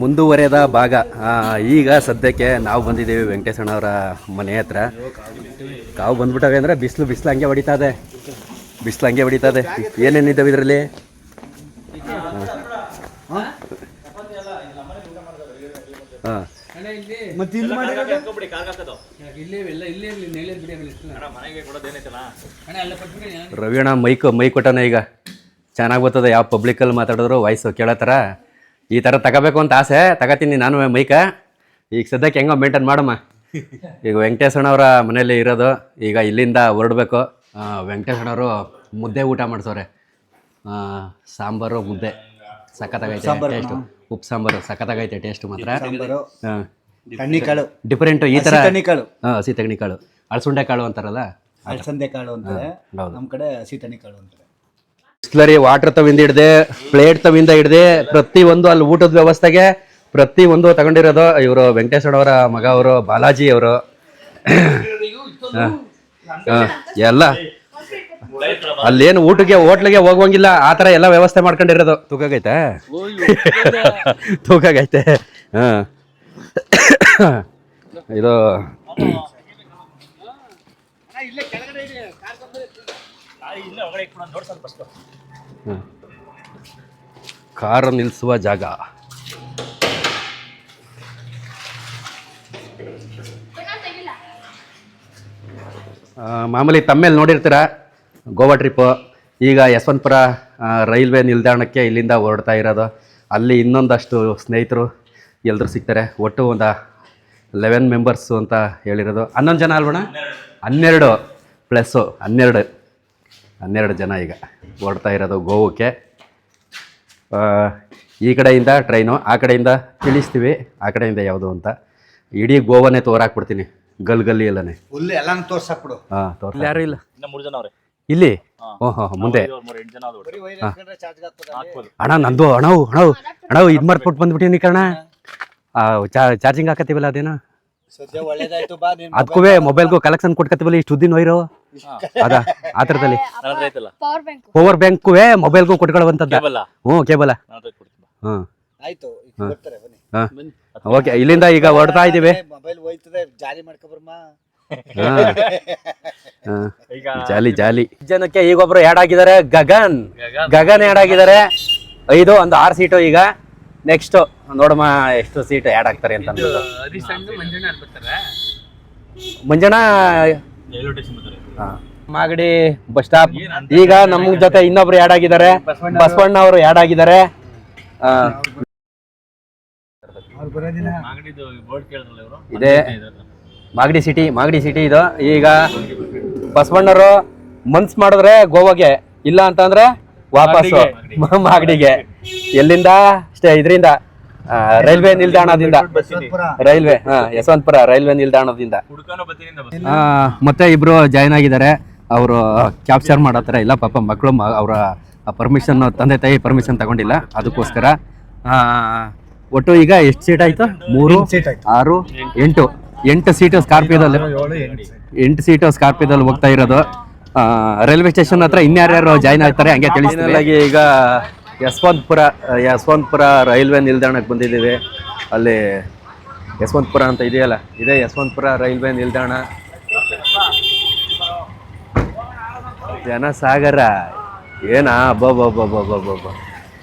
ಮುಂದುವರೆದ ಭಾಗ. ಈಗ ಸದ್ಯಕ್ಕೆ ನಾವು ಬಂದಿದ್ದೀವಿ ವೆಂಕಟೇಶಣ್ಣವರ ಮನೆ ಹತ್ರ. ಕಾವು ಬಂದ್ಬಿಟ್ಟವೆ ಅಂದರೆ ಬಿಸಿಲು ಬಿಸಿಲು ಹಂಗೆ ಹೊಡಿತಾ ಇದೆ. ಬಿಸಿಲು ಹಂಗೆ ಹೊಡಿತಾ ಇದೆ. ಏನೇನಿದ್ದಾವೆ ಇದರಲ್ಲಿ? ಹಾಂ. ಮತ್ತೆ ಇಲ್ಲಿ ಮಾಡಿರೋದು? ಇಲ್ಲೇ ಎಲ್ಲ ಇಲ್ಲೇ ಇರಲಿ ನೇಳೆ ಬಿಡಿ ಆಮೇಲೆ ಇಷ್ಟು ಅಣ್ಣ ಅಲ್ಲ ಪಟ್ಬಿಡಿ ರವಿಯಣ್ಣ ಮೈಕ್ ಮೈಕ್ ಕೊಟ್ಟನ ಈಗ. ಚೆನ್ನಾಗಿ ಬರ್ತದೆ. ಯಾವ ಪಬ್ಲಿಕಲ್ಲಿ ಮಾತಾಡಿದ್ರು ವಾಯ್ಸು ಕೇಳತ್ತಾರ? ಈ ಥರ ತಗೋಬೇಕು ಅಂತ ಆಸೆ ತಗೋತೀನಿ ನಾನು ಮೈಕ. ಈಗ ಸದ್ಯಕ್ಕೆ ಹೆಂಗೋ ಮೇಂಟೈನ್ ಮಾಡಮ್ಮ. ಈಗ ವೆಂಕಟೇಶಣ್ಣವರ ಮನೇಲಿ ಇರೋದು ಈಗ ಇಲ್ಲಿಂದ ಹೊರಡ್ಬೇಕು. ವೆಂಕಟೇಶಣ್ಣವರು ಮುದ್ದೆ ಊಟ ಮಾಡಿಸೋರೆ. ಸಾಂಬಾರು ಮುದ್ದೆ. ಸಖತ್ತಾಗೈತೆ ಟೇಸ್ಟು ಉಪ್ಪು ಸಾಂಬಾರು ಸಖತ್ತಾಗೈತೆ ಟೇಸ್ಟ್ ಮಾತ್ರ. ಕಣ್ಣಿಕಾಳು ಡಿಫ್ರೆಂಟು ಈ ಥರ ಕಣ್ಣಿಕಾಳು ಹಾಂ ಹಸಿ ತಗಣಿ ಕಾಳು ಅಳಸುಂಡೆ ಕಾಳು ಅಂತಾರಲ್ಲ? ಅಳಸಂದೆ ಕಾಳು ಅಂತಾರೆ. ನಮ್ಮ ಕಡೆ ಹಸಿ ಕಾಳು ಅಂತಾರೆ. ಬಿಸ್ಲರಿ ವಾಟರ್ ತವಿಂದ ಹಿಡ್ದೆ ಪ್ಲೇಟ್ ತವಿಂದ ಹಿಡ್ದೆ ಪ್ರತಿ ಒಂದು ಅಲ್ಲಿ ಊಟದ ವ್ಯವಸ್ಥೆಗೆ ಪ್ರತಿ ಒಂದು ತಗೊಂಡಿರೋದು ಇವರು ವೆಂಕಟೇಶ್ವರವರ ಮಗ ಅವರು ಬಾಲಾಜಿ ಅವರು. ಎಲ್ಲ. ಅಲ್ಲೇನು ಊಟಕ್ಕೆ ಹೋಟ್ಲಿಗೆ ಹೋಗುವಂಗಿಲ್ಲ ಆ ಥರ ಎಲ್ಲ ವ್ಯವಸ್ಥೆ ಮಾಡ್ಕೊಂಡಿರೋದು. ತೂಕಾಗೈತೆ ತೂಕಾಗೈತೆ ಹಾಂ. ಇದು. ಹ್ಮ್. ಕಾರು ನಿಲ್ಲಿಸುವ ಜಾಗ. ಮಾಮೂಲಿ ತಮ್ಮೇಲೆ ನೋಡಿರ್ತೀರ? ಗೋವಾ ಟ್ರಿಪ್ಪು ಈಗ ಯಶವಂತಪುರ ರೈಲ್ವೆ ನಿಲ್ದಾಣಕ್ಕೆ ಇಲ್ಲಿಂದ ಹೊರಡ್ತಾ ಇರೋದು. ಅಲ್ಲಿ ಇನ್ನೊಂದಷ್ಟು ಸ್ನೇಹಿತರು ಎಲ್ಲರೂ ಸಿಗ್ತಾರೆ. ಒಟ್ಟು ಒಂದು ಲೆವೆನ್ ಮೆಂಬರ್ಸು ಅಂತ ಹೇಳಿರೋದು. ಹನ್ನೊಂದು ಜನ ಅಲ್ವಣ ಹನ್ನೆರಡು ಪ್ಲಸ್ಸು, ಹನ್ನೆರಡು. ಹನ್ನೆರಡು ಜನ ಈಗ ಹೊರಡ್ತಾ ಇರೋದು ಗೋವಕ್ಕೆ. ಆ, ಈ ಕಡೆಯಿಂದ ಟ್ರೈನು ಆ ಕಡೆಯಿಂದ ತಿಳಿಸ್ತೀವಿ ಆ ಕಡೆಯಿಂದ ಯಾವುದು ಅಂತ. ಇಡೀ ಗೋವಾನೇ ತೋರಾಕ್ಬಿಡ್ತೀನಿ ಗಲ್ ಗಲ್ಲಿ ಎಲ್ಲನೇ. ಎಲ್ಲಾನು ತೋರ್ಸಾಕ್ಬಿಡು. ಹಾಂ ತೋರ್ ಯಾರು ಇಲ್ಲ? ಇನ್ನ ಮೂರು ಜನ ಅವ್ರೆ. ಇಲ್ಲಿ? ಓ ಹೋ ಮುಂದೆ. ಇವ್ರು ಮೂರು ಎಂಟು ಜನ ಆದ್ರು ಬರೀ ವೈರ್ ಚಾರ್ಜ್ ಹಾಕ್ತದೆ ಅಣ್ಣ ನಂದು ಅಣವು ಅಣವು ಅಣವು ಇದು ಮಾಡ್ಬಿಟ್ಟು ಬಂದ್ಬಿಟ್ಟಿನಿ ಕಣ ಚಾರ್ಜಿಂಗ್ ಹಾಕತ್ತೀವಲ್ಲ ಅದೇನೋ? ಸದ್ಯ ಒಳ್ಳೇದಾಯ್ತು ಬಾ ನೀನ್ ಅದಕ್ಕೂ ಮೊಬೈಲ್ಗೂ ಕಲೆಕ್ಷನ್ ಕೊಟ್ಕತ್ತೀವಲ್ಲ ಇಷ್ಟು ದಿನ ಹೋಯ್ರೋ ಅದ ಆ ಥರದಲ್ಲಿ. ಪವರ್ ಬ್ಯಾಂಕ್ ಪವರ್ ಕೊಟ್ಕೊಳ್ಳುವಂತದ್ದ ಮೊಬೈಲ್ಗೂ ಕೊಟ್ಕೊಳ್ಳುವಂಥದ್ದು. ಕೇಬಲ್ಲ ಹ್ಞೂ ಕೇಬಲ. ಹ್ಞೂ. ಆಯ್ತು ಈಗ ಬರ್ತಾರೆ ಬನ್ನಿ. ಹಾಂ. ಓಕೆ ಇಲ್ಲಿಂದ ಈಗ ಹೊರಡ್ತಾ ಇದ್ದೀವಿ. ಮೊಬೈಲ್ ಹೋಯ್ತದೆ ಜಾರಿ ಮಾಡ್ಕೊಬರ್ಮ ಜಾಲಿ ಜಾಲಿ. ಜನಕ್ಕೆ ಈಗ ಒಬ್ರು ಆಡ್ ಆಗಿದ್ದಾರೆ ಗಗನ್. ಗಗನ್. ಆಡ್ ಆಗಿದ್ದಾರೆ. ಐದು ಒಂದು ಆರು ಸೀಟು ಈಗ. ನೆಕ್ಸ್ಟ್ ನೋಡಮ್ಮ ಎಷ್ಟು ಸೀಟ್ ಆ್ಯಡ್ ಆಗ್ತಾರೆ ಅಂತ ಅಂದ್ಬಿಟ್ಟು. ಮಂಜಣ್ಣ ಹಾ. ಮಾಗಡಿ ಬಸ್ ಸ್ಟಾಪ್ ಈಗ ನಮ್ಮ ಜೊತೆ ಇನ್ನೊಬ್ರು ಆ್ಯಡ್ ಆಗಿದ್ದಾರೆ. ಬಸವಣ್ಣ ಅವರು. ಆ್ಯಡ್ ಆಗಿದ್ದಾರೆ. ಆ, ಅವ್ರು ಬರೋದಿನ ಮಾಗಡಿದು ಬೋರ್ಡ್ ಕೇಳಿದ್ರಲ್ಲ ಇವರು? ಇದೆ. ಮಾಗಡಿ ಸಿಟಿ ಮಾಗಡಿ ಸಿಟಿ ಇದು. ಈಗ ಬಸವಣ್ಣರು ಮನ್ಸ್ ಮಾಡಿದ್ರೆ ಗೋವಾಗೆ. ಇಲ್ಲ ಅಂತಂದ್ರೆ ವಾಪಸ್ಸು. ಮ- ಮಾಗಡಿಗೆ. ಎಲ್ಲಿಂದ? ಅಷ್ಟೇ ಇದರಿಂದ. ರೈಲ್ವೆ ನಿಲ್ದಾಣದಿಂದ. ರೈಲ್ವೆ ಹಾ ಯಶವಂತಪುರ ರೈಲ್ವೆ ನಿಲ್ದಾಣದಿಂದ. ಮತ್ತೆ ಇಬ್ರು ಜಾಯ್ನ್ ಆಗಿದ್ದಾರೆ. ಅವರು ಕ್ಯಾಪ್ಚರ್ ಮಾಡತ್ತಾರ? ಇಲ್ಲ ಪಾಪ ಮಕ್ಕಳು ಅವರ ಪರ್ಮಿಷನ್ ತಂದೆ ತಾಯಿ ಪರ್ಮಿಷನ್ ತಗೊಂಡಿಲ್ಲ. ಅದಕ್ಕೋಸ್ಕರ. ಆ, ಒಟ್ಟು ಈಗ ಎಷ್ಟು ಸೀಟ್ ಆಯ್ತು? ಮೂರು ಸೀಟ್ ಆಯ್ತು. ಆರು ಎಂಟು. ಎಂಟು ಸೀಟು ಸ್ಕಾರ್ಪಿಯೋದಲ್ಲಿ ಎಂಟು ಸೀಟು ಸ್ಕಾರ್ಪಿಯೋದಲ್ಲಿ ಹೋಗ್ತಾ ಇರೋದು. ರೈಲ್ವೆ ಸ್ಟೇಷನ್ ಹತ್ರ ಇನ್ಯಾರ್ಯಾರು ಜಾಯ್ನ್ ಆಗ್ತಾರೆ ಹಂಗೆ ತಿಳಿಸ್ತೀವಿ ಈಗ ಯಶವಂತಪುರ ಯಶವಂತಪುರ ರೈಲ್ವೆ ನಿಲ್ದಾಣಕ್ಕೆ ಬಂದಿದ್ದೀವಿ. ಅಲ್ಲಿ ಯಶವಂತಪುರ ಅಂತ ಇದೆಯಲ್ಲ, ಇದೇ ಯಶವಂತಪುರ ರೈಲ್ವೆ ನಿಲ್ದಾಣ. ಜನಸಾಗರ, ಏನಾ ಅಬ್ಬಬ್ಬಬ್ಬಬ್ಬಬ್ಬ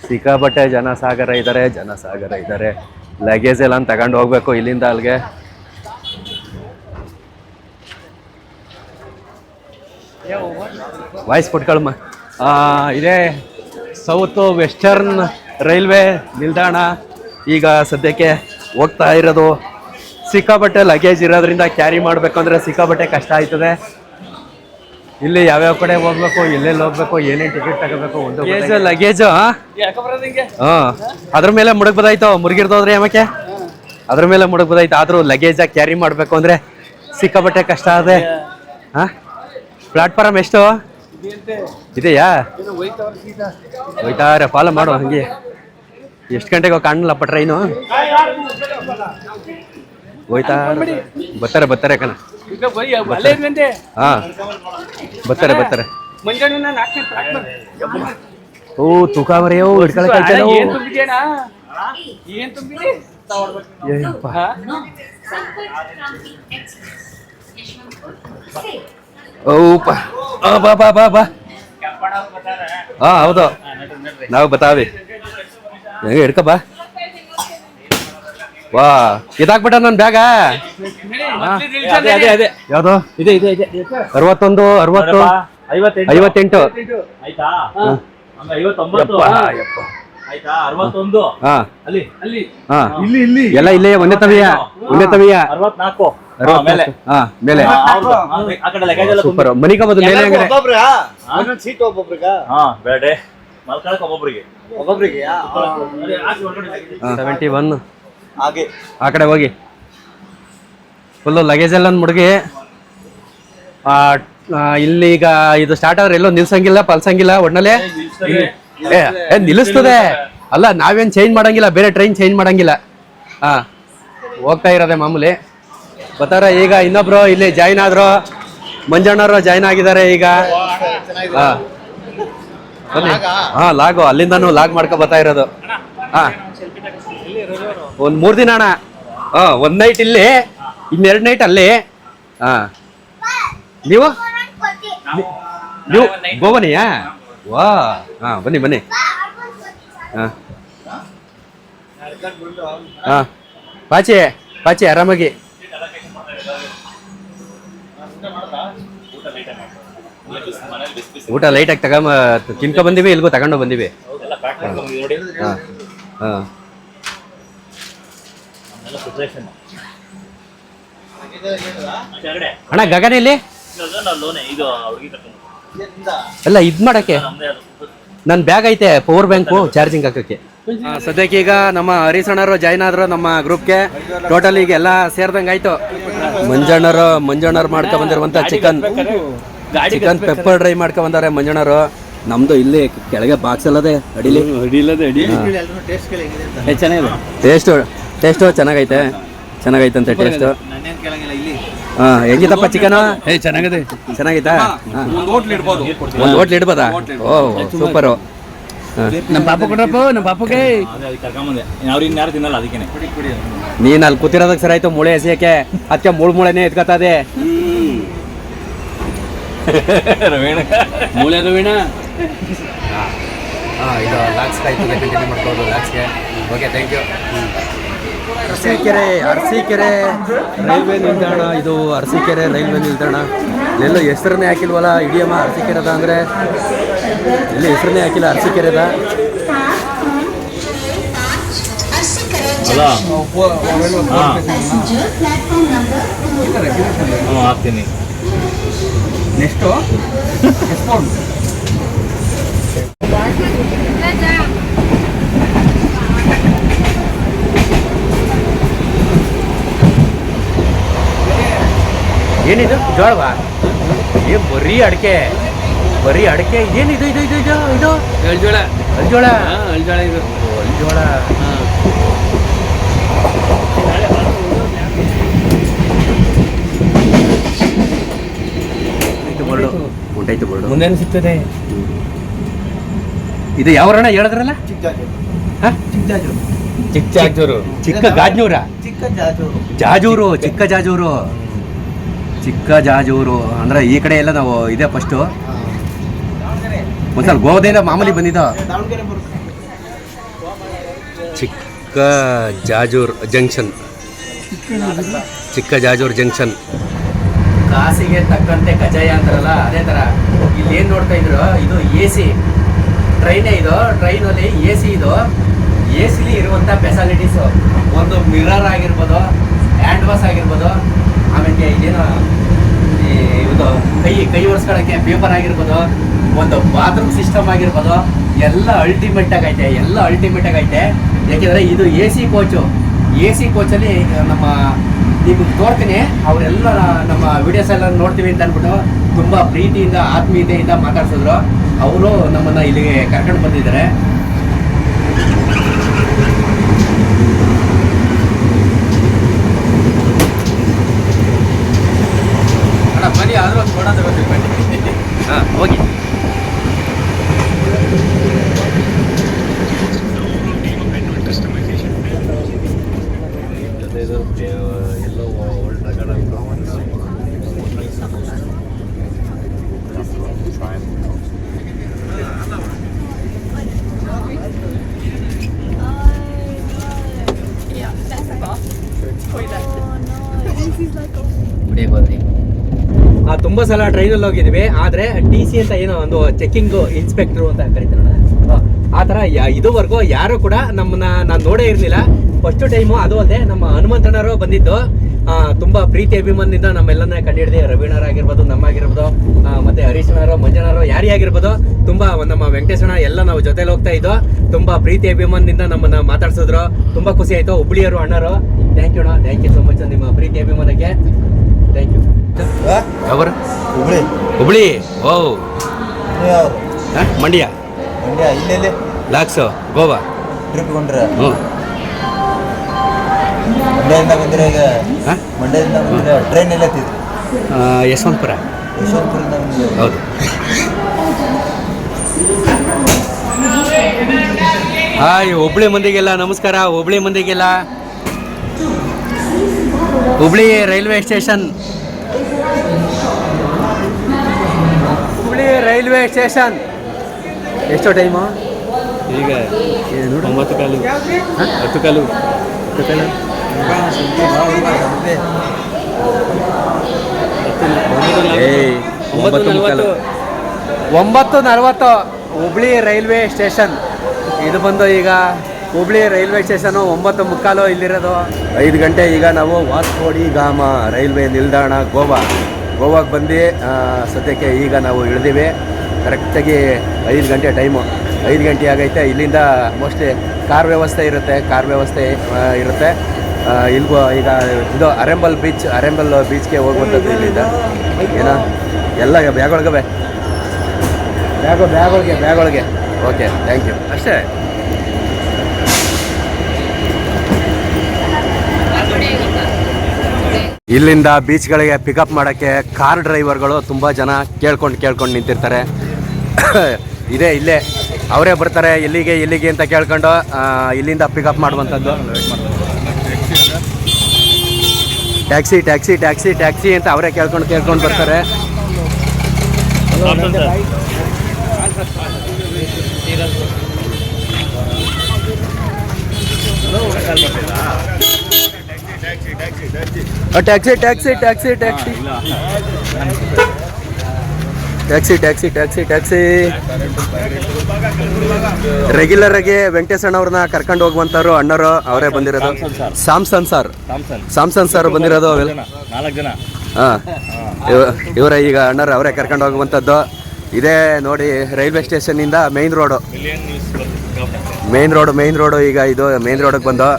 ಸಿಕ್ಕಾಪಟ್ಟೆ ಜನಸಾಗರ ಇದ್ದಾರೆ ಜನಸಾಗರ ಇದ್ದಾರೆ ಲಗೇಜ್ ಎಲ್ಲ ತಗೊಂಡು ಹೋಗ್ಬೇಕು ಇಲ್ಲಿಂದ ಅಲ್ಲಿಗೆ. ವಾಯ್ಸ್ ಕೊಟ್ಕೊಳಮ್ಮ ಇದೇ ಸೌತ್ ವೆಸ್ಟರ್ನ್ ರೈಲ್ವೆ ನಿಲ್ದಾಣ. ಈಗ ಸದ್ಯಕ್ಕೆ ಹೋಗ್ತಾ ಇರೋದು ಸಿಕ್ಕಾಪಟ್ಟೆ ಲಗೇಜ್ ಇರೋದ್ರಿಂದ ಕ್ಯಾರಿ ಮಾಡಬೇಕು ಅಂದರೆ ಸಿಕ್ಕಾಪಟ್ಟೆ ಕಷ್ಟ ಆಯ್ತದೆ. ಇಲ್ಲಿ ಯಾವ್ಯಾವ ಕಡೆ ಹೋಗ್ಬೇಕು ಎಲ್ಲೆಲ್ಲಿ ಹೋಗ್ಬೇಕು ಏನೇನು ಟಿಕೆಟ್ ತಗೋಬೇಕು ಒಂದು ಲಗೇಜ್ ಲಗೇಜು ಹಾಂ ಅದ್ರ ಮೇಲೆ ಮುಡುಗ್ಬೋದಾಯ್ತು ಮುರುಗಿರ್ದೋದ್ರೆ ಯಾಮಕ್ಕೆ? ಅದ್ರ ಮೇಲೆ ಮುಡುಗ್ಬೋದಾಯ್ತು ಆದರೂ ಲಗೇಜಾಗಿ ಕ್ಯಾರಿ ಮಾಡಬೇಕು ಅಂದರೆ ಸಿಕ್ಕಾಪಟ್ಟೆ ಕಷ್ಟ ಅದೇ ಹಾಂ ಪ್ಲಾಟ್ಫಾರಮ್ ಎಷ್ಟು? ಇದೆಯಾ? ಹೋಯ್ತಾರೆ ಫಾಲೋ ಮಾಡುವ ಹಂಗೆ. ಎಷ್ಟು ಗಂಟೆಗೆ ಕಾಣಲಪ್ಪ ಟ್ರೈನು ಹೋಯ್ತಾ? ಬರ್ತಾರೆ ಬರ್ತಾರೆ ಕಣ. ಹಾಂ. ಬರ್ತಾರೆ ಬರ್ತಾರೆ. ಓ ತೂಕ ಬರೆಯೋ ಹಿಡ್ಕೊಳಕ್ ಏನ್ ಓಪ ಆ, ಬಾ ಬಾ ಬಾ ಬಾ. ಹಾ ಹೌದು. ನಾವು ಬತಾವಿ. ಹೆಂಗೆ ಹಿಡ್ಕ ಬಾ. ವಾ ಇದಾಕ್ಬಿಟ್ಟ ನನ್ನ ಬ್ಯಾಗ. ಅದೇ ಅದೇ ಅದೇ. ಯಾವ್ದು? ಇದೆ ಇದೆ ಇದೆ. ಅರವತ್ತೊಂದು ಅರವತ್ತು ಐವತ್ತೆಂಟು. ಐವತ್ತೆಂಟು. ಆಯ್ತಾ? ಹಂಗ ಐವತ್ತೊಂಬತ್ತು. ಯಪ್ಪ, ಯಪ್ಪ. ಆಯ್ತಾ? ಅರವತ್ತೊಂದು. ಹಾ. ಅಲ್ಲಿ ಅಲ್ಲಿ. ಹಾ. ಇಲ್ಲಿ ಇಲ್ಲಿ. ಎಲ್ಲ ಇಲ್ಲೇ ಒಂದೇ ತವಿಯ ಒಂದೇ ತವಿಯ. ಅರವತ್ನಾಲ್ಕು. ಮೇಲೆ. ಸೂಪರ್ ಮೇಲೆ. ಎಲ್ಲರಿಗೂ ಹಂಗಾರೆ ಒಬ್ಬೊಬ್ರ ಒಂದೊಂದ್ ಸೀಟ್ ಒಬ್ಬೊಬ್ರಿಗ? ಹಾ ಬೇಡ್ರಿ ಮಲ್ಕೊಳಕ್ ಒಬ್ಬೊಬ್ರಿಗೆ. ಒಬ್ಬೊಬ್ರಿಗೆ ಸೆವೆಂಟಿ ಒನ್ ಹಾಗೆ. ಆ ಕಡೆ ಹೋಗಿ. ಫುಲ್ಲು ಲಗೇಜ್ ಎಲ್ಲ ಮುಡುಗಿ. ಇಲ್ಲಿ ಈಗ ಇದು ಸ್ಟಾರ್ಟ್ ಆದ್ರೆ ಎಲ್ಲೋ ನಿಲ್ಸಂಗಿಲ್ಲ ಪಲ್ಸಂಗಿಲ್ಲ ಒಟ್ನಲ್ಲಿ. ಏ ಏ, ನಿಲ್ಲಿಸ್ತದೆ. ಅಲ್ಲ ನಾವೇನ್ ಚೇಂಜ್ ಮಾಡಂಗಿಲ್ಲ ಬೇರೆ ಟ್ರೈನ್ ಚೇಂಜ್ ಮಾಡಂಗಿಲ್ಲ. ಹಾ ಹೋಗ್ತಾ ಇರೋದೆ ಮಾಮೂಲಿ. ಬರ್ತಾರ ಈಗ ಇನ್ನೊಬ್ರು ಇಲ್ಲಿ ಜಾಯಿನ್ ಆದ್ರು. ಮಂಜಣ್ಣವರು ಜಾಯಿನ್ ಆಗಿದ್ದಾರೆ ಈಗ. ಹಾ. ಬನ್ನಿ. ಹಾ ಲಾಗು. ಅಲ್ಲಿಂದ ಲಾಗ್ ಮಾಡ್ಕೊ ಬರ್ತಾ ಇರೋದು. ಹಾ. ಒಂದ್ ಮೂರ್ ದಿನ ಅಣ್ಣ. ಹಾ ಒಂದ್ ನೈಟ್ ಇಲ್ಲಿ ಇನ್ನೆರಡು ನೈಟ್ ಅಲ್ಲಿ. ಹಾ. ನೀವು? ನೀವು ಗೋವನಿಯಾ? ವಾ. ಹಾ ಬನ್ನಿ ಬನ್ನಿ. ಹಾ. ಹಾ. ಪಾಚಿ ಪಾಚಿ ಆರಾಮಾಗಿ. ಊಟ ಲೈಟಾಗಿ ತಗೊಂಬ ತಿನ್ಕೊ ಬಂದಿವಿ ಇಲ್ಗೋ ತಗೊಂಡು ಬಂದಿವಿ. ಹಾಂ ಹಾಂ. ಅಣ್ಣ ಗಗನ ಇಲ್ಲಿ ಅಲ್ಲ ಇದು ಮಾಡೋಕ್ಕೆ ಕರ್ಕೊಂಡು ಎಲ್ಲ ಇದ್ ಮಾಡಕ್ಕೆ? ನಮ್ದೇ ನನ್ನ ಬ್ಯಾಗ್ ಐತೆ ಪವರ್ ಬ್ಯಾಂಕು ಚಾರ್ಜಿಂಗ್ ಹಾಕಕ್ಕೆ. ಸದ್ಯಕ್ಕೆ ಈಗ ನಮ್ಮ ಹರೀಶಣ್ಣರು ಜಾಯ್ನ್ ಆದ್ರು ನಮ್ಮ ಗ್ರೂಪ್ಗೆ ಟೋಟಲ್ ಈಗ ಎಲ್ಲ ಸೇರ್ದಂಗೆ ಆಯ್ತು. ಮಂಜಣ್ಣರು ಮಂಜಣ್ಣರು ಮಾಡ್ಕೊ ಬಂದಿರುವಂತ ಚಿಕನ್ ಚಿಕನ್ ಪೆಪ್ಪರ್ ಡ್ರೈ ಮಾಡ್ಕೊ ಬಂದಾರೆ ಮಂಜಣ್ಣರು ನಮ್ದು ಇಲ್ಲಿ ಕೆಳಗೆ ಬಾಕ್ಸ್ ಅಲ್ಲದೆ ಅಡಿಲಿ. ಚೆನ್ನಾಗಿದೆ. ಟೇಸ್ಟು ಟೇಸ್ಟು ಚೆನ್ನಾಗೈತೆ. ಅಂತ ಟೇಸ್ಟು ನಾನೇನ್ ಕೇಳಂಗಿಲ್ಲ ಇಲ್ಲಿ. ಹಾ ಹೆಂಗಿತ್ತಪ್ಪ ಚಿಕನ್ ಏ ಚೆನ್ನಾಗಿದೆ. ಚೆನ್ನಾಗೈತಾ? ಒಂದು ಹೋಟ್ಲ್ ಇಡ್ಬೋದು. ಓ ಸೂಪರು ನಮ್ಮ ಪಾಪ ಕೊಡ್ರಪ್ಪ ನಮ್ಮ ಪಾಪಗೆ. ಅವ್ರು ತಿನ್ನಲ್ಲ ಅದಕ್ಕೆ ನೀನ್ ಅಲ್ಲಿ ಕೂತಿರೋದಕ್ಕೆ ಸರಿ ಆಯ್ತು ಮೂಳೆ ಎಸೆಯಕ್ಕೆ. ಅದಕ್ಕೆ ಮೂಳ್ ಮೂಳೆನೆ ಎತ್ಕೊತದೆ ರವೀಣ. ಮೂಳೆ ರವೀಣ? ಇದು ಲಾಕ್ಸ್ ಕಂಟಿನ್ಯೂ ಮಾಡ್ಬೋದು ಲಾಕ್ಸ್ಗೆ okay thank you Arsikere Arsikere railway ನಿಲ್ದಾಣ ಇದು ಅರಸೀಕೆರೆ ರೈಲ್ವೆ ನಿಲ್ದಾಣ. ಎಲ್ಲ ಹೆಸರನ್ನೇ ಹಾಕಿಲ್ವಲ್ಲ ಇಡಿಯಮ್ಮ ಅರಸೀಕೆರೆದ ಅಂದರೆ? ಇಲ್ಲಿ ಹೆಸರನ್ನೇ ಹಾಕಿಲ್ಲ ಅರಸೀಕೆರೆದ? ಅಲ್ಲ ಏನಿದು? ಜೋಳವಾ? ಏ ಬರೀ ಅಡಿಕೆ. ಬರೀ ಅಡಿಕೆ. ಏನಿದು ಇದು ಇದು ಇದು ಇದು? ಅಲ್ಜೋಳ ಅಲ್ಜೋಳ ಅಲ್ಜೋಳ ಇದು. ಅಲ್ಜೋಳ ಹಾಂ ಉಂಟಾಯ್ತು ಬೋರ್ಡು ಉಂಟಾಯ್ತು ಬೋರ್ಡು ಮುಂದೆ ಸಿಗ್ತದೆ ಇದು ಯಾವರಣ ಹೇಳಿದ್ರಲ್ಲ? ಹ? ಚಿಕ್ಕ ಜಾಜೂರು ಚಿಕ್ಕ ಗಾಜ್ನೂರ? ಚಿಕ್ಕ ಜಾಜೂರು ಜಾಜೂರು ಚಿಕ್ಕ ಜಾಜೂರು ಚಿಕ್ಕ ಜಾಜೂರು ಅಂದ್ರೆ ಈ ಕಡೆ ಎಲ್ಲ ನಾವು ಇದೆ ಫಸ್ಟು ಒಂದ್ಸಲ ಗೋವಾದಿಂದ ಮಾಮೂಲಿ ಬಂದಿದ್ದ. ಚಿಕ್ಕ ಜಾಜೂರ್ ಜಂಕ್ಷನ್. ಚಿಕ್ಕ ಜಾಜೂರ್ ಜಂಕ್ಷನ್. ಕಾಸಿಗೆ ತಕ್ಕಂತೆ ಕಜಾಯ ಅಂತಾರಲ್ಲ, ಅದೇ ತರ. ಇಲ್ಲಿ ಏನು ನೋಡ್ತಾ ಇದ್ರು? ಇದು ಎ ಸಿ ಟ್ರೈನೇ ಇದು. ಟ್ರೈನಲ್ಲಿ ಎ ಸಿ ಇದು. ಎ ಸಿಲಿ ಇರುವಂತ ಫೆಸಿಲಿಟೀಸು ಒಂದು ಮಿರರ್ ಆಗಿರ್ಬೋದು ಹ್ಯಾಂಡ್ ವಾಶ್ ಆಗಿರ್ಬೋದು, ಆಮೇಲೆ ಇದೇನೋ ಇದು ಕೈ ಕೈ ಒರೆಸ್ಕೊಳ್ಳೋಕ್ಕೆ ಪೇಪರ್ ಆಗಿರ್ಬೋದು, ಒಂದು ಬಾತ್ರೂಮ್ ಸಿಸ್ಟಮ್ ಆಗಿರ್ಬೋದು, ಎಲ್ಲ ಅಲ್ಟಿಮೇಟ್ ಐತೆ, ಎಲ್ಲ ಅಲ್ಟಿಮೇಟ್ ಐತೆ. ಯಾಕೆಂದ್ರೆ ಇದು A C coach A C ಕೋಚಲ್ಲಿ ನಮ್ಮ ನಿಮ್ಗೆ ತೋರ್ತೀನಿ. ಅವರೆಲ್ಲ ನಮ್ಮ ವಿಡಿಯೋಸ್ ಎಲ್ಲ ನೋಡ್ತೀವಿ ಅಂತ ಅಂದ್ಬಿಟ್ಟು ತುಂಬ ಪ್ರೀತಿಯಿಂದ, ಆತ್ಮೀಯತೆಯಿಂದ ಮಾತಾಡ್ಸಿದ್ರು. ಅವರು ನಮ್ಮನ್ನ ಇಲ್ಲಿಗೆ ಕರ್ಕೊಂಡು ಬಂದಿದ್ದಾರೆ. ಬನ್ನಿ, ಆದ್ರೂ ಒಂದು ಕೊಡೋದು ಹಾಂ, ಹೋಗಿ. ತುಂಬಾ ಸಲ ಟ್ರೈನಲ್ಲಿ ಹೋಗಿದ್ವಿ. ಆದ್ರೆ ಡಿ ಸಿ ಅಂತ ಏನೋ ಒಂದು ಚೆಕ್ಕಿಂಗ್ ಇನ್ಸ್ಪೆಕ್ಟರ್ ಅಂತ ಕರಿತಾರೆ ಆ, ತರ ಇದುವರೆಗೂ ಯಾರು ಕೂಡ ನಮ್ಮನ್ನ ನಾನು ನೋಡೇ ಇರಲಿಲ್ಲ. ಫಸ್ಟ್ ಟೈಮು ಅದು ಅಲ್ಲದೆ ನಮ್ಮ ಹನುಮಂತಣ್ಣರು ಬಂದಿದ್ದು. ತುಂಬಾ ಪ್ರೀತಿ ಅಭಿಮಾನದಿಂದ ನಮ್ಮೆಲ್ಲನ್ನ ಕಂಡಿಡಿದೆ. ರವೀಣರ್ ಆಗಿರ್ಬೋದು ನಮ್ಮ ಆಗಿರ್ಬೋದು ಆ, ಮತ್ತೆ ಹರೀಶನವರು ಮಂಜನವರು ಯಾರೇ ಆಗಿರ್ಬೋದು ತುಂಬಾ ನಮ್ಮ ವೆಂಕಟೇಶಣ್ಣ ಎಲ್ಲ ನಾವು ಜೊತೆಲಿ ಹೋಗ್ತಾ ಇದ್ದೋ ತುಂಬಾ ಪ್ರೀತಿ ಅಭಿಮಾನದಿಂದ ನಮ್ಮನ್ನ ಮಾತಾಡ್ಸಿದ್ರು. ತುಂಬಾ ಖುಷಿ ಆಯ್ತು. ಹುಬ್ಳಿಯವರು ಅಣ್ಣರು. ಥ್ಯಾಂಕ್ ಯು ಅಣ್ಣ. ಥ್ಯಾಂಕ್ ಯು ಸೊ ಮಚ್ ನಿಮ್ಮ ಪ್ರೀತಿ ಅಭಿಮಾನಕ್ಕೆ. Thank you Hubli. ಹುಬ್ಳಿ? ಓ? ಮಂಡ್ಯ. ಮಂಡ್ಯ. ಇಲ್ಲೆಲ್ಲಿ? ಲಾಕ್ಸು ಗೋವಾ. ಟ್ರಿಪ್ ಕೊಂಡ್ರ? ಹ್ಞೂ. ಮಂಡ್ಯದಿಂದ ಬಂದಿರ ಈಗ ಹಾಂ? ಮಂಡ್ಯದಿಂದ ಬಂದಿರ ಟ್ರೈನ್ ಎಲ್ಲ ಹತ್ತಿದ್ರಿ? ಯಶವಂತಪುರ. ಯಶವಂತಪುರದಿಂದ ಬಂದಿರ. ಹೌದು. ಹಾಯ್ ಹುಬ್ಳಿ ಮಂದಿಗೆಲ್ಲ ನಮಸ್ಕಾರ. Hubli ಮಂದಿಗೆಲ್ಲ. Hubli railway station Hubli railway station ಎಷ್ಟು ಟೈಮು ಈಗ ಒಂಬತ್ತು ಕಾಲು. ಹತ್ತು ಕಾಲು. ಹತ್ತು ಕಾಲು ಏಯ್, ಒಂಬತ್ತು ನಲವತ್ತು. ಹುಬ್ಳಿ ರೈಲ್ವೆ ಸ್ಟೇಷನ್ ಇದು ಬಂದು ಈಗ ಹುಬ್ಳಿ ರೈಲ್ವೆ ಸ್ಟೇಷನು ಒಂಬತ್ತು ಮುಕ್ಕಾಲು ಇಲ್ಲಿರೋದು. ಐದು ಗಂಟೆ ಈಗ ನಾವು ವಾಸ್ಕೋಡಿ ಗಾಮ ರೈಲ್ವೆ ನಿಲ್ದಾಣ ಗೋವಾ. ಗೋವಾಗೆ ಬಂದು ಸದ್ಯಕ್ಕೆ ಈಗ ನಾವು ಇಳಿದೀವಿ. ಕರೆಕ್ಟಾಗಿ ಐದು ಗಂಟೆ ಟೈಮು. ಐದು ಗಂಟೆ ಆಗೈತೆ. ಇಲ್ಲಿಂದ ಮೋಸ್ಟ್ಲಿ ಕಾರ್ ವ್ಯವಸ್ಥೆ ಇರುತ್ತೆ ಕಾರ್ ವ್ಯವಸ್ಥೆ ಇರುತ್ತೆ. ಇಲ್ಗೋ ಈಗ ಇದು ಅರೆಂಬಲ್ ಬೀಚ್ ಅರೆಂಬಲ್ ಬೀಚ್ಗೆ ಹೋಗುವಂಥದ್ದು ಇಲ್ಲಿಂದ ಏನ? ಎಲ್ಲ ಬ್ಯಾಗೊಳಗವೆ. ಬ್ಯಾಗು ಬ್ಯಾಗ್ ಒಳಗೆ ಓಕೆ ಥ್ಯಾಂಕ್ ಯು ಅಷ್ಟೇ. ಇಲ್ಲಿಂದ ಬೀಚ್ಗಳಿಗೆ ಪಿಕಪ್ ಮಾಡೋಕ್ಕೆ ಕಾರ್ ಡ್ರೈವರ್ಗಳು ತುಂಬ ಜನ ಕೇಳ್ಕೊಂಡು ಕೇಳ್ಕೊಂಡು ನಿಂತಿರ್ತಾರೆ. ಇದೇ ಇಲ್ಲೇ. ಅವರೇ ಬರ್ತಾರೆ ಎಲ್ಲಿಗೆ ಎಲ್ಲಿಗೆ ಅಂತ ಕೇಳ್ಕೊಂಡು ಇಲ್ಲಿಂದ ಪಿಕಪ್ ಮಾಡುವಂಥದ್ದು. ಟ್ಯಾಕ್ಸಿ ಟ್ಯಾಕ್ಸಿ ಟ್ಯಾಕ್ಸಿ ಟ್ಯಾಕ್ಸಿ ಅಂತ ಅವರೇ ಕೇಳ್ಕೊಂಡು ಕೇಳ್ಕೊಂಡು ಬರ್ತಾರೆ. Taxi taxi taxi taxi taxi taxi taxi taxi taxi regular ಆಗಿ ವೆಂಕಟೇಶ್ ಅವ್ರನ್ನ ಕರ್ಕೊಂಡು ಹೋಗುವಂತವ್ರು ಅಣ್ಣರು ಅವರೇ ಬಂದಿರೋದು. Samson sir Samson Samson sir ಬಂದಿರೋದು ನಾಲ್ಕು ಜನ ಹಾಂ. ಇವರೇ ಈಗ ಅಣ್ಣರು ಅವರೇ ಕರ್ಕೊಂಡು ಹೋಗುವಂಥದ್ದು. ಇದೇ ನೋಡಿ railway ಸ್ಟೇಷನಿಂದ main road main road main road ಈಗ ಇದು ಮೇಯ್ನ್ ರೋಡಿಗೆ ಬಂದು.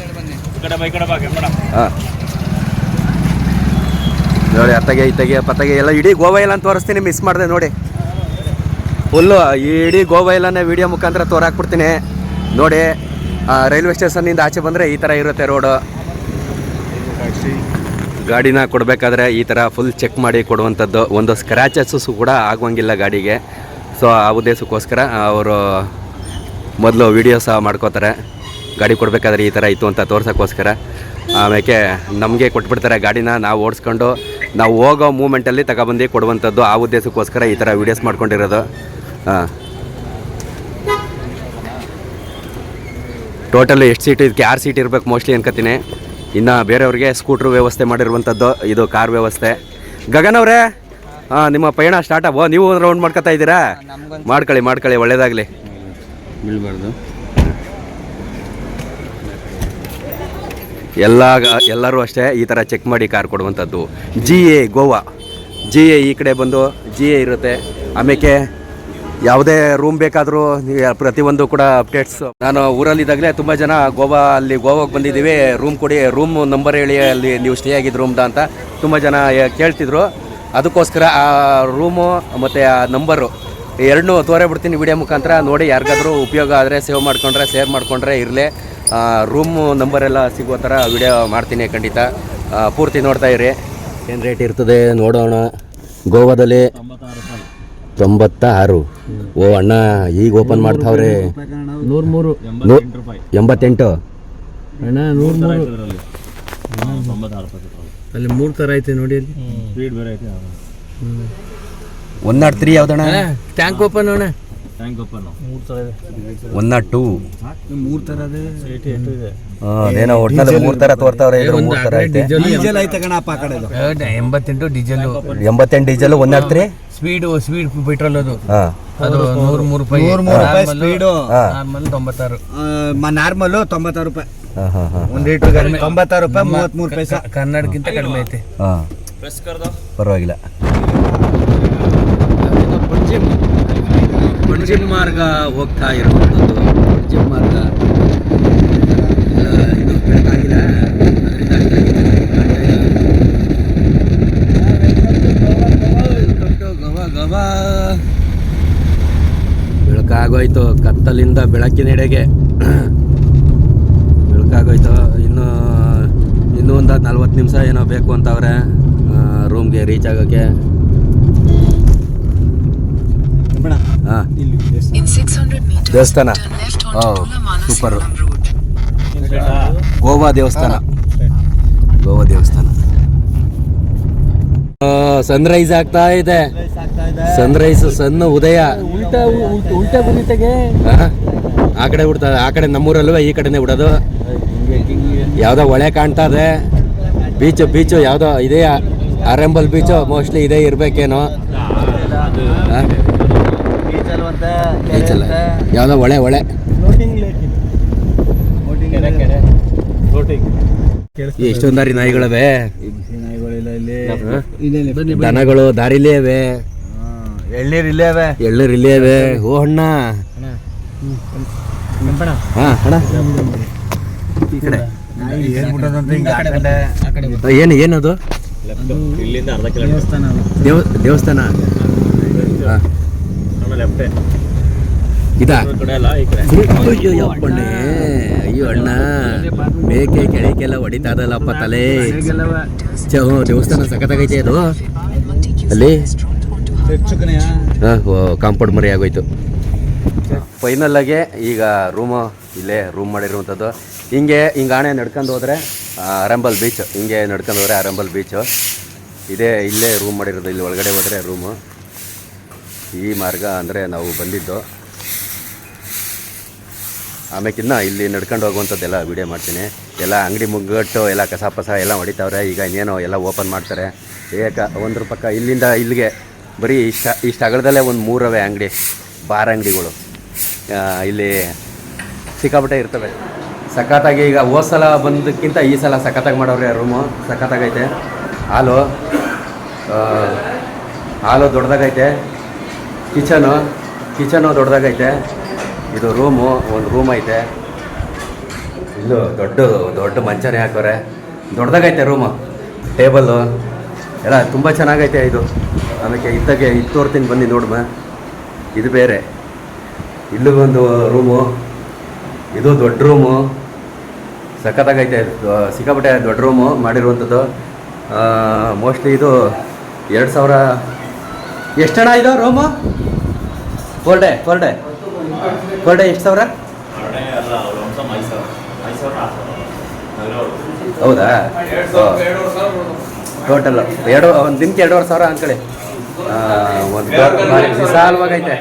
ಹಾಂ. ನೋಡಿ ಅತ್ತಗೆ ಇತ್ತಗೆ ಪತ್ತಗೆ ಎಲ್ಲ ಇಡೀ ಗೋವಾ ಇಲ್ಲ ಅಂತ ತೋರಿಸ್ತೀನಿ ಮಿಸ್ ಮಾಡಿದೆ ನೋಡಿ. ಫುಲ್ಲು ಇಡೀ ಗೋವಾ ಇಲ್ಲ ವಿಡಿಯೋ ಮುಖಾಂತರ ತೋರಾಕ್ಬಿಡ್ತೀನಿ. ನೋಡಿ ರೈಲ್ವೆ ಸ್ಟೇಷನ್ನಿಂದ ಆಚೆ ಬಂದರೆ ಈ ಥರ ಇರುತ್ತೆ ರೋಡು. ಗಾಡಿನ ಕೊಡಬೇಕಾದ್ರೆ ಈ ಥರ ಫುಲ್ ಚೆಕ್ ಮಾಡಿ ಕೊಡುವಂಥದ್ದು. ಒಂದು ಸ್ಕ್ರ್ಯಾಚಸ್ಸು ಕೂಡ ಆಗುವಂಗಿಲ್ಲ ಗಾಡಿಗೆ. ಸೊ ಆ ಉದ್ದೇಶಕ್ಕೋಸ್ಕರ ಅವರು ಮೊದಲು ವಿಡಿಯೋ ಸಹ ಮಾಡ್ಕೋತಾರೆ. ಗಾಡಿ ಕೊಡಬೇಕಾದ್ರೆ ಈ ಥರ ಇತ್ತು ಅಂತ ತೋರ್ಸೋಕ್ಕೋಸ್ಕರ. ಆಮೇಲೆ ನಮಗೆ ಕೊಟ್ಬಿಡ್ತಾರೆ ಗಾಡಿನ ನಾವು ಓಡಿಸ್ಕೊಂಡು ನಾವು ಹೋಗೋ ಮೂಮೆಂಟಲ್ಲಿ ತಗೊಬಂದು ಕೊಡುವಂಥದ್ದು ಆ ಉದ್ದೇಶಕ್ಕೋಸ್ಕರ ಈ ಥರ ವೀಡಿಯೋಸ್ ಮಾಡ್ಕೊಂಡಿರೋದು. ಹಾಂ. ಟೋಟಲ್ ಎಷ್ಟು ಸೀಟ್ ಇದಕ್ಕೆ ಆರು ಸೀಟ್ ಇರಬೇಕು ಮೋಸ್ಟ್ಲಿ ಅನ್ಕೋತೀನಿ ಇನ್ನು ಬೇರೆಯವ್ರಿಗೆ ಸ್ಕೂಟ್ರ್ ವ್ಯವಸ್ಥೆ ಮಾಡಿರುವಂಥದ್ದು ಇದು ಕಾರ್ ವ್ಯವಸ್ಥೆ. ಗಗನ್ ಅವರೇ ಹಾಂ ನಿಮ್ಮ ಪಯಣ ಸ್ಟಾರ್ಟ್ ಆಗೋ ನೀವು ರೌಂಡ್ ಮಾಡ್ಕೊತಾ ಇದ್ದೀರಾ? ಮಾಡ್ಕೊಳ್ಳಿ ಮಾಡ್ಕೊಳ್ಳಿ ಒಳ್ಳೇದಾಗಲಿ. ಬೀಳ್ಬಾರ್ದು ಎಲ್ಲ ಎಲ್ಲರೂ ಅಷ್ಟೇ ಈ ಥರ ಚೆಕ್ ಮಾಡಿ ಕಾರ್ ಕೊಡುವಂಥದ್ದು. G A Goa G A ಈ ಕಡೆ ಬಂದು ಜಿ ಎ ಇರುತ್ತೆ. ಆಮೇಲೆ ಯಾವುದೇ ರೂಮ್ ಬೇಕಾದರೂ ಪ್ರತಿಯೊಂದು ಕೂಡ ಅಪ್ಡೇಟ್ಸ್ ನಾನು ಊರಲ್ಲಿದ್ದಾಗಲೇ ತುಂಬ ಜನ ಗೋವಾ ಅಲ್ಲಿ ಗೋವಾಗೆ ಬಂದಿದ್ದೀವಿ. ರೂಮ್ ಕೊಡಿ ರೂಮ್ ನಂಬರ್ ಹೇಳಿ ಅಲ್ಲಿ ನೀವು ಸ್ಟೇ ಆಗಿದ್ದು ರೂಮ್ದ ಅಂತ ತುಂಬ ಜನ ಕೇಳ್ತಿದ್ರು. ಅದಕ್ಕೋಸ್ಕರ ಆ ರೂಮು ಮತ್ತು ಆ ನಂಬರು ಎರಡನ್ನೂ ತೋರೆ ಬಿಡ್ತೀನಿ ವಿಡಿಯೋ ಮುಖಾಂತರ. ನೋಡಿ ಯಾರಿಗಾದರೂ ಉಪಯೋಗ ಆದರೆ ಸೇವ್ ಮಾಡ್ಕೊಂಡ್ರೆ ಸೇವ್ ಮಾಡಿಕೊಂಡ್ರೆ ಇರಲಿ. ರೂಮು ನಂಬರೆಲ್ಲ ಸಿಗೋ ಥರ ವಿಡಿಯೋ ಮಾಡ್ತೀನಿ ಖಂಡಿತ. ಪೂರ್ತಿ ನೋಡ್ತಾ ಇರಿ. ಏನು ರೇಟ್ ಇರ್ತದೆ ನೋಡೋಣ. ಗೋವಾದಲ್ಲಿ ತೊಂಬತ್ತ ಆರು ಓ ಅಣ್ಣ ಈಗ ಓಪನ್ ಮಾಡ್ತಾವ್ರೆ. ನೂರ ಮೂರು ನೂ- ಎಂಬತ್ತೆಂಟು ಅಣ್ಣ ನೂರ ಮೂರು ಇದರಲ್ಲಿ ತೊಂಬತ್ತಾರು ರೂಪಾಯಿ ಅಲ್ಲಿ ಮೂರು ಥರ ಐತೆ ನೋಡಿ ಅಲ್ಲಿ. ಸ್ಪೀಡ್ ಬೇರೆ ಐತೆ. ಒನ್ ನಾಟ್ ತ್ರೀ ಯಾವ್ದಣ್ಣ? ಟ್ಯಾಂಕ್ ಓಪನ್ ಅಣ್ಣ. ಥರ ಒನ್ ನಾಟ್ ಟೂ ಮೂರು ಥರದೇ ಏಯ್ಟಿ ಎಂಟು ಇದೆ. ಅದೇನೋ ಒಟ್ನಲ್ಲಿ ಮೂರು ತರ ತೋರ್ತಾವ್ರೆ ಇದ್ರ ಮೂರ್ ತರ ಐತೆ. ಡೀಸೆಲ್ ಐತೆ ಕಣಪ್ಪ ಆ ಕಡೆ ಎಂಬತ್ತೆಂಟು ಡೀಸೆಲ್ ಎಂಬತ್ತೆಂಟು diesel one naught three speed speed petrol ಅದು. ಹಾ. ಅದು ನೂರು ಮೂರು ರೂಪಾಯಿ. ನೂರು ಮೂರು ರೂಪಾಯಿ ಸ್ಪೀಡು ಹಾ. ಆಮೇಲೆ ತೊಂಬತ್ತಾರು. ನಾರ್ಮಲ್ ತೊಂಬತ್ತಾರು ರೂಪಾಯಿ. ಒಂದು ಲೀಟರ್ ತೊಂಬತ್ತಾರು ರೂಪಾಯಿ ಮೂವತ್ತ್ಮೂರು ಪೈಸಾ. ಕನ್ನಡಕ್ಕಿಂತ ಕಡಿಮೆ ಐತೆ. ಹಾ. ಪ್ರೆಸ್ ಕರ್ದು. ಪರವಾಗಿಲ್ಲ. ಬಡ್ಜಿಮ್ ಮಾರ್ಗ ಹೋಗ್ತಾ ಇರುವಂಥದ್ದು. ಜಿಮ್ ಮಾರ್ಗ ಇದು ಬೆಳಕಾಗೋಯ್ತು, ಕತ್ತಲಿಂದ ಬೆಳಕಿನೆಡೆಗೆ. ಬೆಳಕಾಗೋಯ್ತು, ಇನ್ನು, ಇನ್ನೂ ಒಂದು ನಲ್ವತ್ತು ನಿಮಿಷ ಏನೋ ಬೇಕು ಅಂತವ್ರೆ ರೂಮ್ಗೆ ರೀಚ್ ಆಗೋಕ್ಕೆ ಹಾಂ. In 600 meters, ದೇವಸ್ಥಾನ. ಸೂಪರ್. ಗೋವಾ ದೇವಸ್ಥಾನ. ಗೋವಾ ದೇವಸ್ಥಾನ. ಸನ್ರೈಸ್ ಆಗ್ತಾ ಇದೆ. ಸನ್ರೈಸ್ ಸಣ್ಣ ಉದಯ. ಉಲ್ಟಾ ಉಲ್ಟಾ ಬರೀತೆಗೆ ಆ? ಕಡೆ ಬಿಡ್ತದೆ ಆ ಕಡೆ ನಮ್ಮೂರಲ್ವೇ ಈ ಕಡೆನೇ ಬಿಡೋದು ಯಾವುದೋ ಹೊಳೆ ಕಾಣ್ತಾ ಇದೆ. ಬೀಚು ಬೀಚು ಯಾವುದೋ ಇದೆಯಾ? ಆರಂಬಲ್ ಬೀಚು ಮೋಸ್ಟ್ಲಿ ಇದೇ ಇರಬೇಕೇನೋ. ಬೀಚ್ ಯಾವುದೋ ಯಾವುದೋ ಹೊಳೆ ಹೊಳೆ ಎಷ್ಟೊಂದಾರಿ ನಾಯಿಗಳವೆ? ದನಗಳು ದಾರಿಲೇ ಅವೆ ಎಳ್ನೀರು ಇಲ್ಲೇ. ಅವೆ ಎಳ್ಳರು ಇಲ್ಲೇ ಅವೆ ಓ ಅಣ್ಣ. ಹಾ ಅಣ್ಣ. ಈ ಕಡೆ. ಏನು ಏನದು? ಇಲ್ಲಿಂದ ಅರ್ಧ ಕಿಲೋಮೀಟರ್. ದೇವ ದೇವಸ್ಥಾನ? ಹಾ. ಲೆಫ್ಟೇ ಇದಾ? ಈ ಕಡೆ ಅಲ್ಲ ಈ ಅಯ್ಯೋ ಅಯ್ಯೋ ಅಣ್ಣ. ಮೇಕೆ ಕೆಳಕ್ಕೆಲ್ಲ ಹೊಡಿತಾ ಇದಲ್ಲಪ್ಪ ತಲೆ. ದೇವಸ್ಥಾನ ಸಖತ್ತಾಗೈತೆ ಅದು. ಅಲ್ಲಿ? ಕಾಂಪೌಂಡ್ ಮರಿ ಆಗೋಯ್ತು. ಫೈನಲ್ ಆಗಿ ಈಗ ರೂಮು ಇಲ್ಲೇ ರೂಮ್ ಮಾಡಿರುವಂಥದ್ದು. ಹಿಂಗೆ ಹಿಂಗೆ ಆಣೆ ನಡ್ಕೊಂಡು ಹೋದ್ರೆ ಅರಂಬಲ್ ಬೀಚ್ ಹಿಂಗೆ ನಡ್ಕೊಂಡು ಹೋದ್ರೆ ಅರಂಬಲ್ ಬೀಚು ಇದೇ ಇಲ್ಲೇ ರೂಮ್ ಮಾಡಿರೋದು ಇಲ್ಲಿ ಒಳಗಡೆ ಹೋದ್ರೆ ರೂಮು ಈ ಮಾರ್ಗ ಅಂದರೆ ನಾವು ಬಂದಿದ್ದು. ಆಮೇಕಿನ್ನ ಇಲ್ಲಿ ನಡ್ಕೊಂಡು ಹೋಗುವಂಥದ್ದೆಲ್ಲ ವೀಡಿಯೋ ಮಾಡ್ತೀನಿ. ಎಲ್ಲ ಅಂಗಡಿ ಮುಗ್ಗಟ್ಟು, ಎಲ್ಲ ಕಸ ಪಸ ಎಲ್ಲ ಹೊಡಿತಾವ್ರೆ. ಈಗ ಇನ್ನೇನೋ ಎಲ್ಲ ಓಪನ್ ಮಾಡ್ತಾರೆ. ಏಕ ಒಂದ್ರ ಪಕ್ಕ ಇಲ್ಲಿಂದ ಇಲ್ಲಿಗೆ ಬರೀ ಇಷ್ಟ ಇಷ್ಟು ಅಗಲದಲ್ಲೇ ಒಂದು ಮೂರವೇ ಅಂಗಡಿ, ಬಾರ್ ಅಂಗಡಿಗಳು. ಇಲ್ಲಿ ಸಿಕ್ಕಾಪಟ್ಟೆ ಇರ್ತವೆ. ಸಖತ್ತಾಗಿ ಈಗ ಹೋದ ಸಲ ಬಂದಕ್ಕಿಂತ ಈ ಸಲ ಸಖತ್ತಾಗಿ ಮಾಡವ್ರೆ ರೂಮು ಸಖತ್ತಾಗೈತೆ. ಹಾಲು ಹಾಲು ದೊಡ್ಡದಾಗೈತೆ. Kitchen kitchen ದೊಡ್ಡದಾಗೈತೆ. ಇದು ರೂಮು, ಒಂದು ರೂಮ್ ಐತೆ. ಇಲ್ಲೂ ದೊಡ್ಡ ದೊಡ್ಡ ಮಂಚನೇ ಹಾಕೋರೆ. ದೊಡ್ಡದಾಗೈತೆ ರೂಮು, ಟೇಬಲ್ಲು. ಎಲ್ಲ ತುಂಬ ಚೆನ್ನಾಗೈತೆ ಇದು. ಅದಕ್ಕೆ ಇದ್ದಾಗೆ ಇದು ತೋರ್ತೀನಿ ಬನ್ನಿ ನೋಡಮ್ಮ ಇದು ಬೇರೆ. ಇಲ್ಲೂ ಒಂದು ರೂಮು. ಇದು ದೊಡ್ಡ ರೂಮು. ಸಖತ್ತಾಗೈತೆ. ಸಿಕ್ಕಾಪಟ್ಟೆ ದೊಡ್ಡ ರೂಮು ಮಾಡಿರುವಂಥದ್ದು. ಮೋಸ್ಟ್ಲಿ ಇದು ಎರಡು ಸಾವಿರ ಎಷ್ಟಣ್ಣ ಇದು room? Per day per day. Per day ಎಷ್ಟು ಸಾವಿರ? ಹೌದಾ? ಟೋಟಲ್ ಎರಡು ಒಂದು ದಿನಕ್ಕೆ ಎರಡೂವರೆ ಸಾವಿರ ಅಂದ್ಕೊಳ್ಳಿ ಆ, ಒಂದು ಭಾರಿ ವಿಶಾಲವಾಗೈತೆ.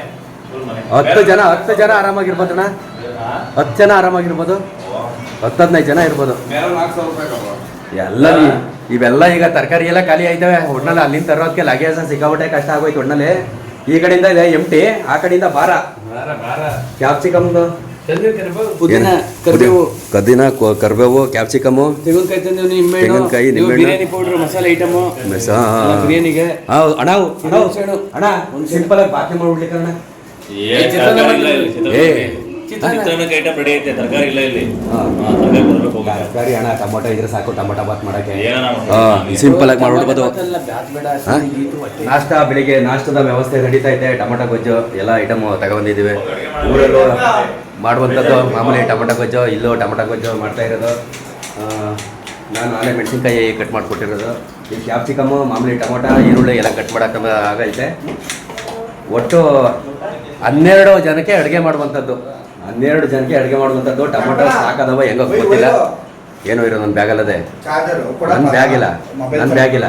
ಹತ್ತು ಜನ ಹತ್ತು ಜನ ಆರಾಮಾಗಿರ್ಬೋದಣ್ಣ? ಹತ್ತು ಜನ ಆರಾಮಾಗಿರ್ಬೋದು? ಹತ್ತು ಹದಿನೈದು ಜನ ಇರ್ಬೋದು. ಎಲ್ಲ ಇವೆಲ್ಲ ಈಗ ತರಕಾರಿ ಎಲ್ಲ ಖಾಲಿ ಆಯ್ತವೆ. ಒಟ್ನಲ್ಲಿ ಅಲ್ಲಿಂದ ತರೋದಕ್ಕೆ ಲಗೇಜ್ ಸಿಕ್ಕಾಬಿಟ್ಟೆ ಕಷ್ಟ ಆಗೋಯ್ತು ಒಟ್ನಲ್ಲಿ. ಈ ಕಡೆಯಿಂದ ಇದೆ ಎಂಟಿ ಆ ಕಡೆಯಿಂದ ಬಾರ ಕ್ಯಾಪ್ಸಿಕಮ್ದು ಪುದೀನ ಕರಿಬೇವು. ಕದಿನ ಕರ್ಬೇವು ಕ್ಯಾಪ್ಸಿಕಮ್ ತೆಂಗಿನಕಾಯಿ ತಂದೇವು ನಿಂಬೆ ತೆಂಗಿನಕಾಯಿ, ನೀವು ನಿಂಬೆಹಣ್ಣು. ಬಿರಿಯಾನಿ ಪೌಡ್ರ್ ಮಸಾಲೆ ಐಟಮು. ಬಿರಿಯಾನಿಗೆ. ಅಣ್ಣ ಅಣ್ಣ, ಸೈಡು. ಒಂದು ಸಿಂಪಲ್ ಆಗಿ ಬಾಕಿ ಮಾಡ್ಬಿಡ್ಲಿಕ್ಕೆ ಅಣ್ಣ. ಏ ತರಕಾರಿ ಇಲ್ಲ ಇಲ್ಲಿ. ತರಕಾರಿ ಅಣ್ಣ ಟೊಮೊಟೊ ಇದ್ರೆ ಸಾಕು ಟೊಮೊಟೊ ಬಾತ್ ಮಾಡಕ್ಕೆ. ಸಿಂಪಲ್ ಆಗಿ ಮಾಡ್ಬಿಡ್ಬೋದು. ನಾಷ್ಟ ಬೆಳಿಗ್ಗೆ ನಾಷ್ಟದ ವ್ಯವಸ್ಥೆ ನಡೀತಾ ಇದೆ ಟೊಮೊಟೊ ಗೊಜ್ಜು ಎಲ್ಲ ಐಟಮ್ ತಗೊಬಂದಿದ್ದೀವಿ ಊರಲ್ಲೂ ಮಾಡುವಂಥದ್ದು ಮಾಮೂಲಿ ಟೊಮೊಟೊ ಗೊಜ್ಜು ಇಲ್ಲೂ ಟೊಮೊಟೊ ಗೊಜ್ಜು ಮಾಡ್ತಾ ಇರೋದು. ನಾನು ಆಲೆ ಮೆಣಸಿನ್ಕಾಯಿ ಕಟ್ ಮಾಡಿಕೊಟ್ಟಿರೋದು. ಈ ಕ್ಯಾಪ್ಸಿಕಮ್ಮು ಮಾಮೂಲಿ ಟೊಮೊಟೊ ಈರುಳ್ಳಿ ಎಲ್ಲ ಕಟ್ ಮಾಡೋಕೆ ಆಗೈತೆ. ಒಟ್ಟು ಹನ್ನೆರಡು ಜನಕ್ಕೆ ಅಡುಗೆ ಮಾಡುವಂಥದ್ದು. ಹನ್ನೆರಡು ಜನಕ್ಕೆ ಅಡುಗೆ ಮಾಡುವಂಥದ್ದು ಟೊಮೊಟೊ ಸಾಕದವ ಹೆಂಗೋ ಗೊತ್ತಿಲ್ಲ. ಏನೋ ಇರೋ ನನ್ನ ಬ್ಯಾಗ್ ಅಲ್ಲದೆ ನನ್ನ ಬ್ಯಾಗ್ ಇಲ್ಲ ನನ್ನ ಬ್ಯಾಗ್ ಇಲ್ಲ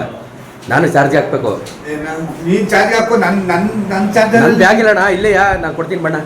ನಾನು ಚಾರ್ಜ್ ಹಾಕ್ಬೇಕು. ನೀನ್ ಚಾರ್ಜ್ ಹಾಕು ನನ್ನ ನನ್ನ ನನ್ನ ಚಾರ್ಜ್ ನನ್ನ ಬ್ಯಾಗ್ ಇಲ್ಲಣ್ಣ ಇಲ್ಲೆಯಾ ನಾನು ಕೊಡ್ತೀನಿ ಬಣ್ಣ.